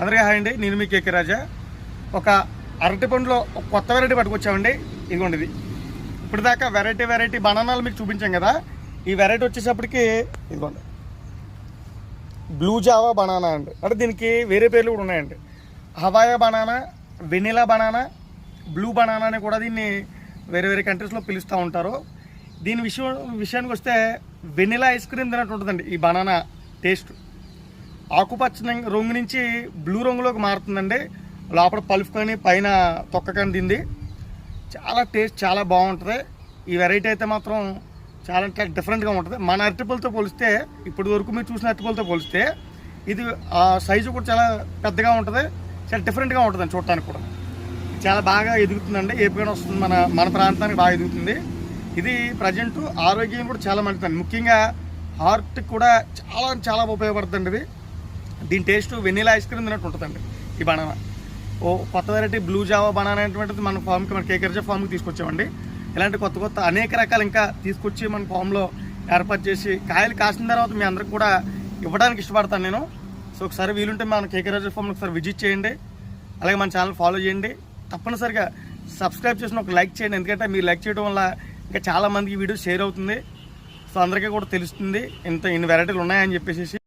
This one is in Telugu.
అందరికీ హాయ్ అండి. నేను మీ కేకే రాజా. ఒక అరటి పండులో కొత్త వెరైటీ పట్టుకొచ్చామండి. ఇదిగోండి ఇది. ఇప్పుడు దాకా వెరైటీ వెరైటీ బనానాలు మీకు చూపించాం కదా. ఈ వెరైటీ వచ్చేసప్పటికి ఇదిగోండి. బ్లూ జావా బనానా అండి. అంటే దీనికి వేరే పేర్లు కూడా ఉన్నాయండి. Hawaiian banana vanilla banana blue banana అని కూడా దీన్ని వేరే వేరే కంట్రీస్లో పిలుస్తూ ఉంటారు. దీని విషయం విషయానికి వస్తే వెనిలా ఐస్ క్రీమ్ తినట్టు ఉంటుందండి ఈ బనానా టేస్ట్ ఆకుపచ్చ రంగు నుంచి బ్లూ రంగులోకి మారుతుందండి. లోపల పలుపు కానీ పైన తొక్క కానీ చాలా టేస్ట్ చాలా బాగుంటుంది. ఈ వెరైటీ అయితే మాత్రం చాలా అంటే డిఫరెంట్గా ఉంటుంది. మన అరటిపళ్ళతో పోలిస్తే ఇప్పటి వరకు మీరు చూసిన అరటిపళ్ళతో పోలిస్తే ఇది ఆ సైజు కూడా చాలా పెద్దగా ఉంటుంది. చాలా డిఫరెంట్గా ఉంటుంది చూడటానికి కూడా. చాలా బాగా ఎదుగుతుందండి. ఏపీగా వస్తుంది మన మన ప్రాంతానికి బాగా ఎదుగుతుంది. ఇది ప్రజెంట్ ఆరోగ్యం కూడా చాలా మంచిదండి. ముఖ్యంగా హార్ట్కి కూడా చాలా చాలా ఉపయోగపడుతుంది ఇది. దీని టేస్ట్ వెనీలా ఐస్ క్రీమ్ తిన్నట్టు ఉంటుందండి ఈ బనానా. ఓ కొత్త వెరైటీ బ్లూ జావా బనానా అనేటువంటిది మన ఫామ్కి మన కేకర్జా ఫామ్కి తీసుకొచ్చామండి. ఇలాంటి కొత్త కొత్త అనేక రకాలు ఇంకా తీసుకొచ్చి మన ఫామ్లో ఏర్పాటు చేసి కాయలు కాసిన తర్వాత మీ అందరికి కూడా ఇవ్వడానికి ఇష్టపడతాను నేను. సో ఒకసారి వీలుంటే మన కేకరాజు ఫామ్ని ఒకసారి విజిట్ చేయండి. అలాగే మన ఛానల్ ఫాలో చేయండి. తప్పనిసరిగా సబ్స్క్రైబ్ చేసిన ఒక లైక్ చేయండి. ఎందుకంటే మీరు లైక్ చేయడం వల్ల ఇంకా చాలా మందికి వీడియో షేర్ అవుతుంది. సో అందరికీ కూడా తెలుస్తుంది ఇంత ఇన్ని వెరైటీలు ఉన్నాయని చెప్పేసి